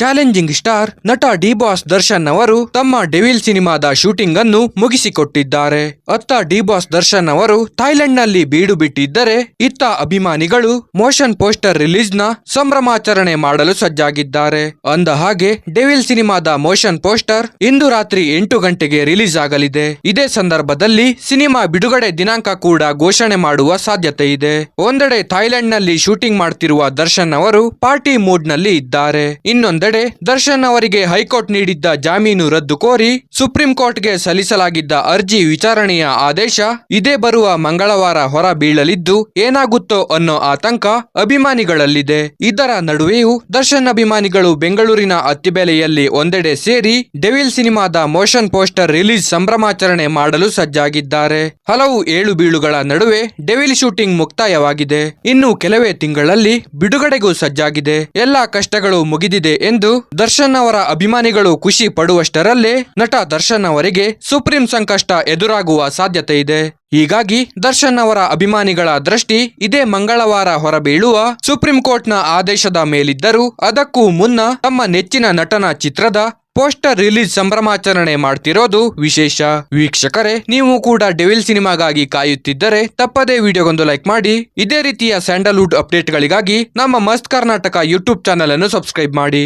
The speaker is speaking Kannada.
ಚಾಲೆಂಜಿಂಗ್ ಸ್ಟಾರ್ ನಟ ಡಿ ಬಾಸ್ ದರ್ಶನ್ ಅವರು ತಮ್ಮ ಡೆವಿಲ್ ಸಿನಿಮಾದ ಶೂಟಿಂಗ್ ಅನ್ನು ಮುಗಿಸಿಕೊಟ್ಟಿದ್ದಾರೆ. ಅತ್ತ ಡಿ ಬಾಸ್ ದರ್ಶನ್ ಅವರು ಥೈಲೆಂಡ್ನಲ್ಲಿ ಬೀಡು ಬಿಟ್ಟಿದ್ದರೆ ಇತ್ತ ಅಭಿಮಾನಿಗಳು ಮೋಷನ್ ಪೋಸ್ಟರ್ ರಿಲೀಸ್ನ ಸಂಭ್ರಮಾಚರಣೆ ಮಾಡಲು ಸಜ್ಜಾಗಿದ್ದಾರೆ. ಅಂದ ಹಾಗೆ ಡೆವಿಲ್ ಸಿನಿಮಾದ ಮೋಷನ್ ಪೋಸ್ಟರ್ ಇಂದು ರಾತ್ರಿ ಎಂಟು ಗಂಟೆಗೆ ರಿಲೀಸ್ ಆಗಲಿದೆ. ಇದೇ ಸಂದರ್ಭದಲ್ಲಿ ಸಿನಿಮಾ ಬಿಡುಗಡೆ ದಿನಾಂಕ ಕೂಡ ಘೋಷಣೆ ಮಾಡುವ ಸಾಧ್ಯತೆ ಇದೆ. ಒಂದೆಡೆ ಥೈಲೆಂಡ್ನಲ್ಲಿ ಶೂಟಿಂಗ್ ಮಾಡ್ತಿರುವ ದರ್ಶನ್ ಅವರು ಪಾರ್ಟಿ ಮೂಡ್ನಲ್ಲಿ ಇದ್ದಾರೆ ದರ್ಶನ್ ಅವರಿಗೆ ಹೈಕೋರ್ಟ್ ನೀಡಿದ್ದ ಜಾಮೀನು ರದ್ದು ಕೋರಿ ಸುಪ್ರೀಂ ಕೋರ್ಟ್ಗೆ ಸಲ್ಲಿಸಲಾಗಿದ್ದ ಅರ್ಜಿ ವಿಚಾರಣೆಯ ಆದೇಶ ಇದೇ ಬರುವ ಮಂಗಳವಾರ ಹೊರ ಬೀಳಲಿದ್ದು ಏನಾಗುತ್ತೋ ಅನ್ನೋ ಆತಂಕ ಅಭಿಮಾನಿಗಳಲ್ಲಿದೆ. ಇದರ ನಡುವೆಯೂ ದರ್ಶನ್ ಅಭಿಮಾನಿಗಳು ಬೆಂಗಳೂರಿನ ಅತ್ತಿಬೆಲೆಯಲ್ಲಿ ಒಂದೆಡೆ ಸೇರಿ ಡೆವಿಲ್ ಸಿನಿಮಾದ ಮೋಷನ್ ಪೋಸ್ಟರ್ ರಿಲೀಸ್ ಸಂಭ್ರಮಾಚರಣೆ ಮಾಡಲು ಸಜ್ಜಾಗಿದ್ದಾರೆ. ಹಲವು ಏಳು ಬೀಳುಗಳ ನಡುವೆ ಡೆವಿಲ್ ಶೂಟಿಂಗ್ ಮುಕ್ತಾಯವಾಗಿದೆ. ಇನ್ನು ಕೆಲವೇ ತಿಂಗಳಲ್ಲಿ ಬಿಡುಗಡೆಗೂ ಸಜ್ಜಾಗಿದೆ. ಎಲ್ಲಾ ಕಷ್ಟಗಳು ಮುಗಿದಿದೆ ಎಂದು ದರ್ಶನ್ ಅವರ ಅಭಿಮಾನಿಗಳು ಖುಷಿ ಪಡುವಷ್ಟರಲ್ಲೇ ನಟ ದರ್ಶನ್ ಅವರಿಗೆ ಸುಪ್ರೀಂ ಸಂಕಷ್ಟ ಎದುರಾಗುವ ಸಾಧ್ಯತೆ ಇದೆ. ಹೀಗಾಗಿ ದರ್ಶನ್ ಅವರ ಅಭಿಮಾನಿಗಳ ದೃಷ್ಟಿ ಇದೇ ಮಂಗಳವಾರ ಹೊರಬೀಳುವ ಸುಪ್ರೀಂ ಕೋರ್ಟ್ನ ಆದೇಶದ ಮೇಲಿದ್ದರೂ ಅದಕ್ಕೂ ಮುನ್ನ ತಮ್ಮ ನೆಚ್ಚಿನ ನಟನ ಚಿತ್ರದ ಪೋಸ್ಟರ್ ರಿಲೀಸ್ ಸಂಭ್ರಮಾಚರಣೆ ಮಾಡ್ತಿರೋದು ವಿಶೇಷ. ವೀಕ್ಷಕರೇ, ನೀವು ಕೂಡ ಡೆವಿಲ್ ಸಿನಿಮಾಗಾಗಿ ಕಾಯುತ್ತಿದ್ದರೆ ತಪ್ಪದೇ ವಿಡಿಯೋಗೊಂದು ಲೈಕ್ ಮಾಡಿ. ಇದೇ ರೀತಿಯ ಸ್ಯಾಂಡಲ್ವುಡ್ ಅಪ್ಡೇಟ್ಗಳಿಗಾಗಿ ನಮ್ಮ ಮಸ್ತ್ ಕರ್ನಾಟಕ ಯೂಟ್ಯೂಬ್ ಚಾನೆಲ್ ಅನ್ನು ಸಬ್ಸ್ಕ್ರೈಬ್ ಮಾಡಿ.